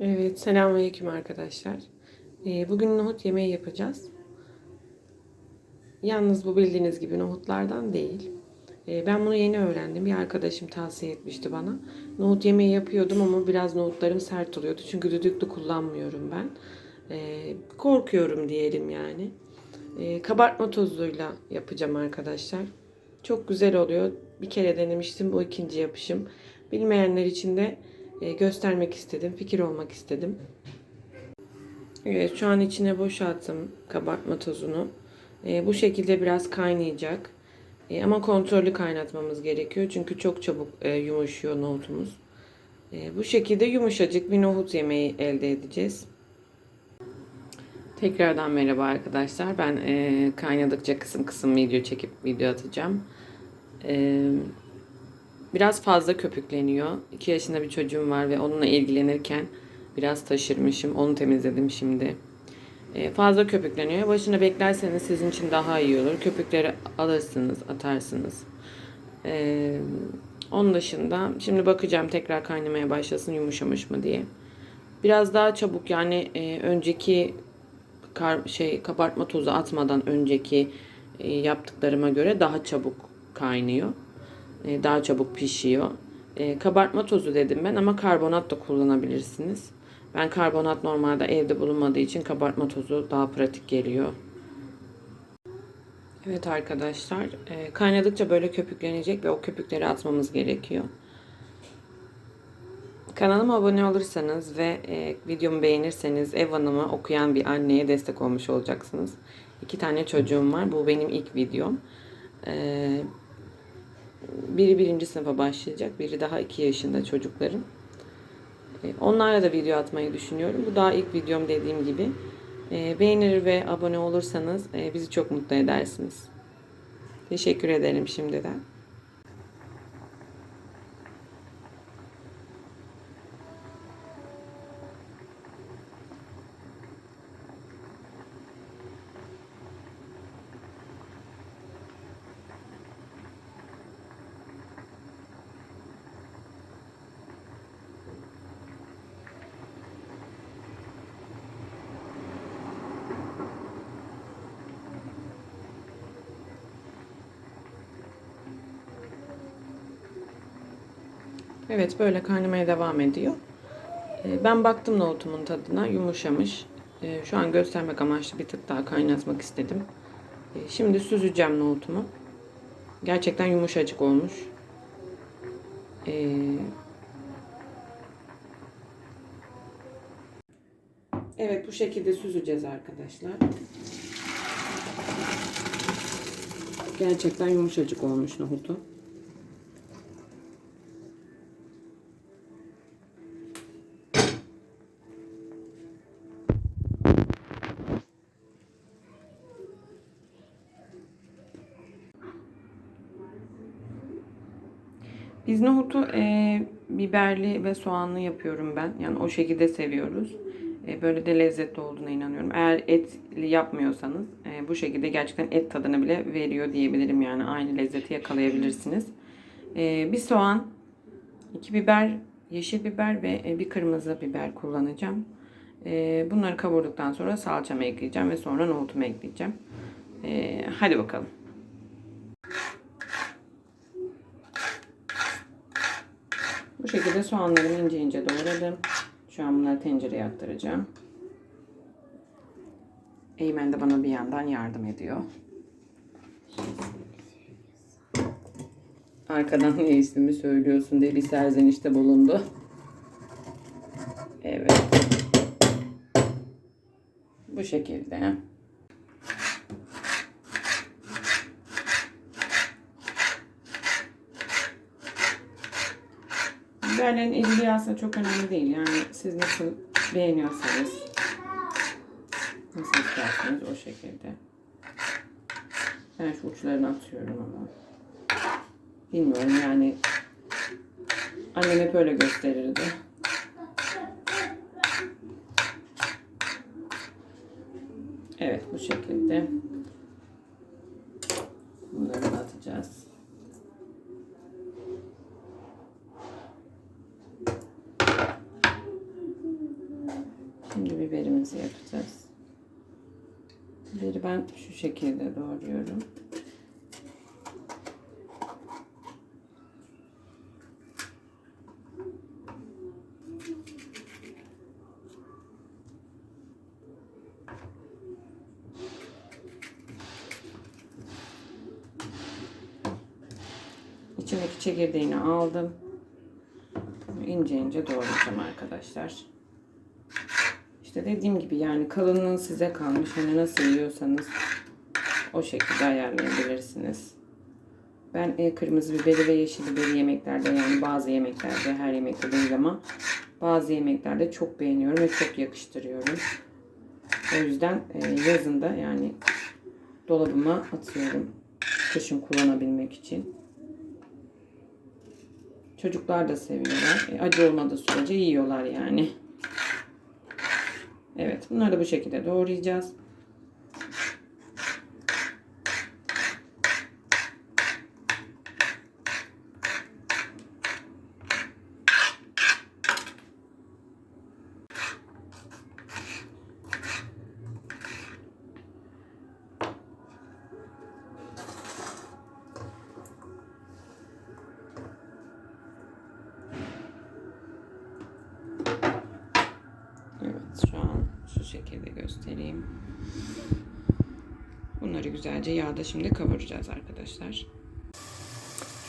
Evet, selamünaleyküm arkadaşlar. Ee, bugün nohut yemeği yapacağız. Yalnız bu bildiğiniz gibi nohutlardan değil. Ee, ben bunu yeni öğrendim. Bir arkadaşım tavsiye etmişti bana. Nohut yemeği yapıyordum ama biraz nohutlarım sert oluyordu. Çünkü düdüklü kullanmıyorum ben. Ee, korkuyorum diyelim yani. Kabartma tozuyla yapacağım arkadaşlar. Çok güzel oluyor. Bir kere denemiştim. Bu ikinci yapışım. Bilmeyenler için de göstermek istedim. Fikir olmak istedim. Evet şu an içine boşalttım kabartma tozunu. E, bu şekilde biraz kaynayacak. E, ama kontrollü kaynatmamız gerekiyor. Çünkü çok çabuk e, yumuşuyor nohutumuz. E, bu şekilde yumuşacık bir nohut yemeği elde edeceğiz. Tekrardan merhaba arkadaşlar. Ben e, kaynadıkça kısım kısım video çekip video atacağım. E, biraz fazla köpükleniyor. 2 yaşında bir çocuğum var ve onunla ilgilenirken biraz taşırmışım. Onu temizledim şimdi. E, fazla köpükleniyor. Başına beklerseniz sizin için daha iyi olur. Köpükleri alırsınız, atarsınız. E, onun dışında şimdi bakacağım tekrar kaynamaya başlasın yumuşamış mı diye. Biraz daha çabuk yani e, önceki kar, şey kabartma tozu atmadan önceki e, yaptıklarıma göre daha çabuk kaynıyor. E, daha çabuk pişiyor. E, kabartma tozu dedim ben ama karbonat da kullanabilirsiniz. Ben karbonat normalde evde bulunmadığı için kabartma tozu daha pratik geliyor. Evet arkadaşlar e, kaynadıkça böyle köpüklenecek ve o köpükleri atmamız gerekiyor. Kanalıma abone olursanız ve videomu beğenirseniz ev hanımı okuyan bir anneye destek olmuş olacaksınız. İki tane çocuğum var. Bu benim ilk videom. E, biri birinci sınıfa başlayacak. Biri daha iki yaşında çocuklarım. E, onlarla da video atmayı düşünüyorum. Bu daha ilk videom dediğim gibi. E, beğenir ve abone olursanız e, bizi çok mutlu edersiniz. Teşekkür ederim şimdiden. Evet böyle kaynamaya devam ediyor. Ee, Ben baktım nohutumun tadına yumuşamış. Ee, Şu an göstermek amaçlı bir tık daha kaynatmak istedim. Ee, Şimdi süzeceğim nohutumu. Gerçekten yumuşacık olmuş. Evet bu şekilde süzeceğiz arkadaşlar. Gerçekten yumuşacık olmuş nohutu. Biz nohutu e, biberli ve soğanlı yapıyorum ben. Yani o şekilde seviyoruz. E, böyle de lezzetli olduğuna inanıyorum. Eğer etli yapmıyorsanız e, bu şekilde gerçekten et tadını bile veriyor diyebilirim. Yani aynı lezzeti yakalayabilirsiniz. E, bir soğan, iki biber, yeşil biber ve e, bir kırmızı biber kullanacağım. E, bunları kavurduktan sonra salçamı ekleyeceğim ve sonra nohutumu ekleyeceğim. E, hadi bakalım. Bu şekilde soğanlarımı ince ince doğradım. Şu an bunları tencereye aktaracağım. Eymen de bana bir yandan yardım ediyor. Arkadan niye ismimi söylüyorsun diye bir serzenişte bulundu. Evet. Bu şekilde. Biberlerin ilgi aslında çok önemli değil. Yani siz nasıl beğeniyorsanız nasıl isterseniz o şekilde. Ben şu uçlarını atıyorum ama. Bilmiyorum yani annem hep öyle gösterirdi. Evet bu şekilde. Bunları da atacağız. Şimdi biberimizi yapacağız. Biberi ben şu şekilde doğruyorum. İçindeki çekirdeğini aldım. İnce ince doğrayacağım arkadaşlar. İşte dediğim gibi yani kalınlığı size kalmış. Hani nasıl yiyorsanız o şekilde ayarlayabilirsiniz. Ben e, kırmızı biberi ve yeşil biberi yemeklerde yani bazı yemeklerde her yemekte değil ama bazı yemeklerde çok beğeniyorum ve çok yakıştırıyorum. O yüzden e, yazında yani dolabıma atıyorum. Kışın kullanabilmek için. Çocuklar da seviyorlar. E, acı olmadığı sürece yiyorlar yani. Evet bunları da bu şekilde doğrayacağız. Evet şu an şu şekilde göstereyim. Bunları güzelce yağda şimdi kavuracağız arkadaşlar.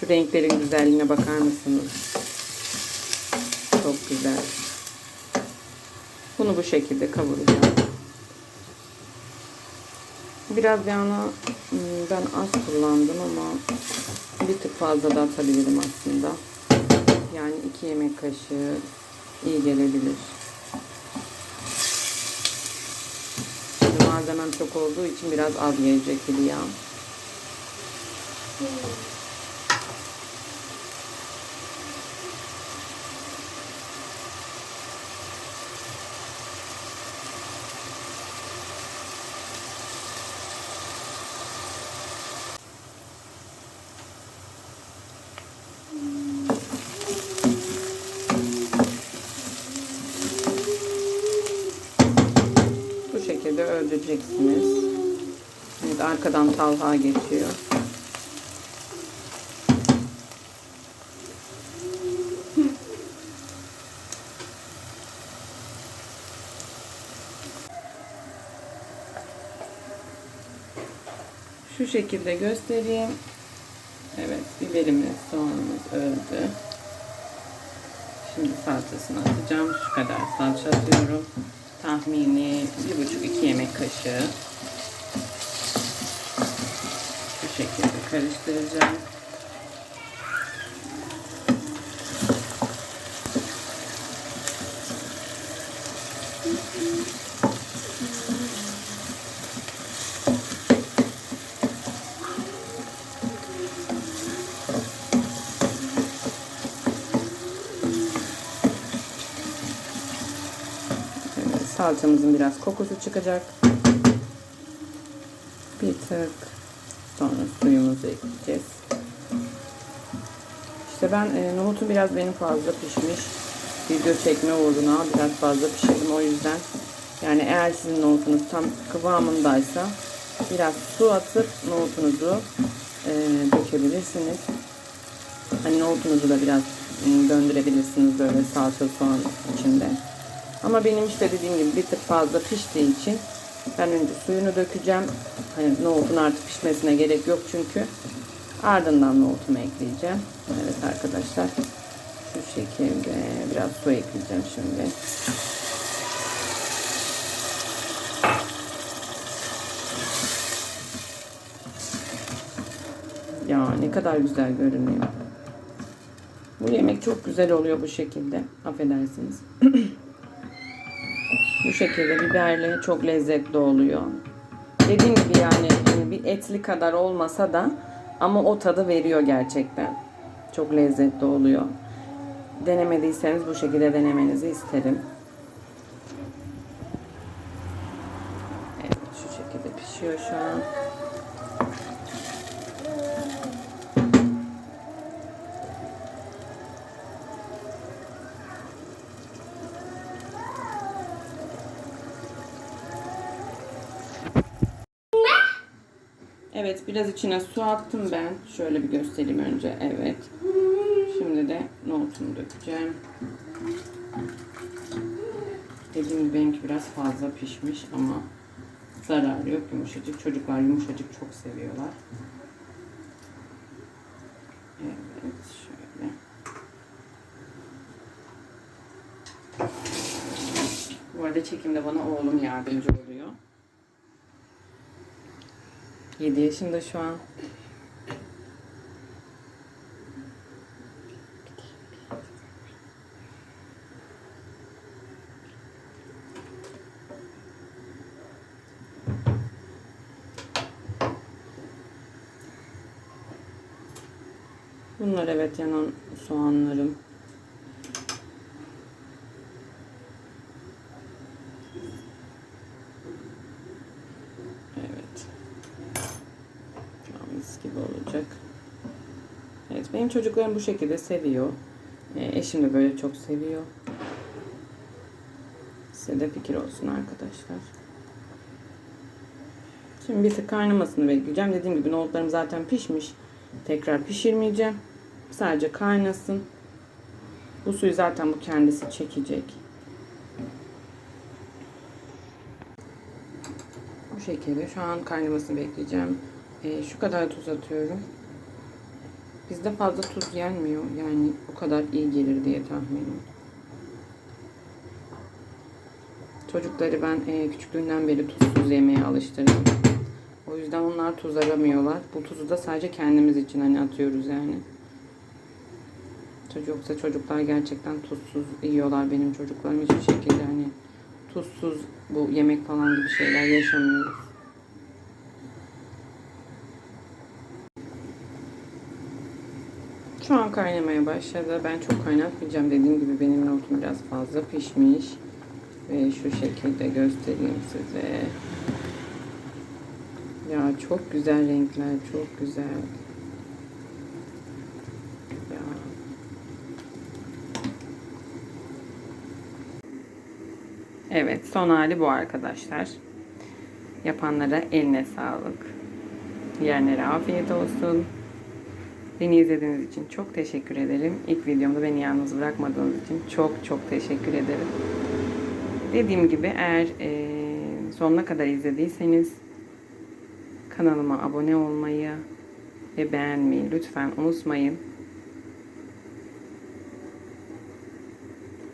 Şu renklerin güzelliğine bakar mısınız? Çok güzel. Bunu bu şekilde kavuracağım. Biraz yağını hmm, ben az kullandım ama bir tık fazla da atabilirim aslında. Yani iki yemek kaşığı iyi gelebilir. Malzemem çok olduğu için biraz az gelecek gibi yağ. Bu şekilde öldüreceksiniz. Evet arkadan talha geçiyor. Şu şekilde göstereyim. Evet biberimiz, soğanımız öldü. Şimdi salçasını atacağım. Şu kadar salça atıyorum. Tahmini bir buçuk iki yemek kaşığı. Şu şekilde karıştıracağım. Salçamızın biraz kokusu çıkacak. Bir tık sonra suyumuzu ekleyeceğiz. İşte ben e, nohutu biraz benim fazla pişmiş. Video çekme uğruna biraz fazla pişirdim o yüzden. Yani eğer sizin nohutunuz tam kıvamındaysa biraz su atıp nohutunuzu e, dökebilirsiniz. Hani nohutunuzu da biraz e, döndürebilirsiniz böyle salça soğan içinde. Ama benim işte dediğim gibi bir tık fazla piştiği için ben önce suyunu dökeceğim. Hani nohutun artık pişmesine gerek yok çünkü. Ardından nohutumu ekleyeceğim. Evet arkadaşlar. Şu şekilde biraz su ekleyeceğim şimdi. Ya ne kadar güzel görünüyor. Bu yemek çok güzel oluyor bu şekilde. Affedersiniz. Bu şekilde biberli çok lezzetli oluyor. Dediğim gibi yani hani bir etli kadar olmasa da ama o tadı veriyor gerçekten. Çok lezzetli oluyor. Denemediyseniz bu şekilde denemenizi isterim. Evet şu şekilde pişiyor şu an. Evet biraz içine su attım ben. Şöyle bir göstereyim önce. Evet. Şimdi de nohutumu dökeceğim. Dediğim gibi benimki biraz fazla pişmiş ama zararı yok yumuşacık. Çocuklar yumuşacık çok seviyorlar. Evet şöyle. Bu arada çekimde bana oğlum yardımcı oluyor. 7 yaşında şu an. Bunlar evet yanan soğanlarım. Evet. Şu an mis gibi olacak. Evet benim çocuklarım bu şekilde seviyor. E, eşim de böyle çok seviyor. Size de fikir olsun arkadaşlar. Şimdi bir tık kaynamasını bekleyeceğim. Dediğim gibi nohutlarım zaten pişmiş. Tekrar pişirmeyeceğim. Sadece kaynasın. Bu suyu zaten bu kendisi çekecek. Bu şekilde şu an kaynamasını bekleyeceğim. Ee, şu kadar tuz atıyorum. Bizde fazla tuz yenmiyor. Yani o kadar iyi gelir diye tahminim. Çocukları ben e, küçüklüğünden beri tuzsuz yemeye alıştırdım. O yüzden onlar tuz aramıyorlar. Bu tuzu da sadece kendimiz için hani atıyoruz yani. Yoksa çocuklar gerçekten tuzsuz yiyorlar benim çocuklarım hiçbir şekilde hani tuzsuz bu yemek falan gibi şeyler yaşamıyoruz. Şu an kaynamaya başladı. Ben çok kaynatmayacağım. Dediğim gibi benim notum biraz fazla pişmiş. Ve şu şekilde göstereyim size. Ya çok güzel renkler, çok güzel. Ya. Evet, son hali bu arkadaşlar. Yapanlara eline sağlık. Yiyenlere afiyet olsun. Beni izlediğiniz için çok teşekkür ederim. İlk videomda beni yalnız bırakmadığınız için çok çok teşekkür ederim. Dediğim gibi eğer eee, sonuna kadar izlediyseniz kanalıma abone olmayı ve beğenmeyi lütfen unutmayın.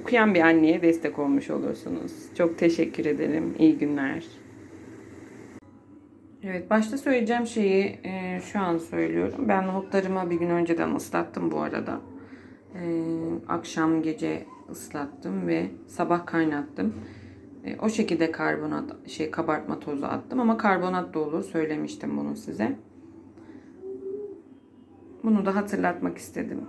Okuyan bir anneye destek olmuş olursunuz. Çok teşekkür ederim. İyi günler. Evet, başta söyleyeceğim şeyi e, şu an söylüyorum. Ben nohutlarımı bir gün önceden ıslattım bu arada. E, akşam gece ıslattım ve sabah kaynattım. E, o şekilde karbonat, şey kabartma tozu attım ama karbonat da olur. Söylemiştim bunu size. Bunu da hatırlatmak istedim.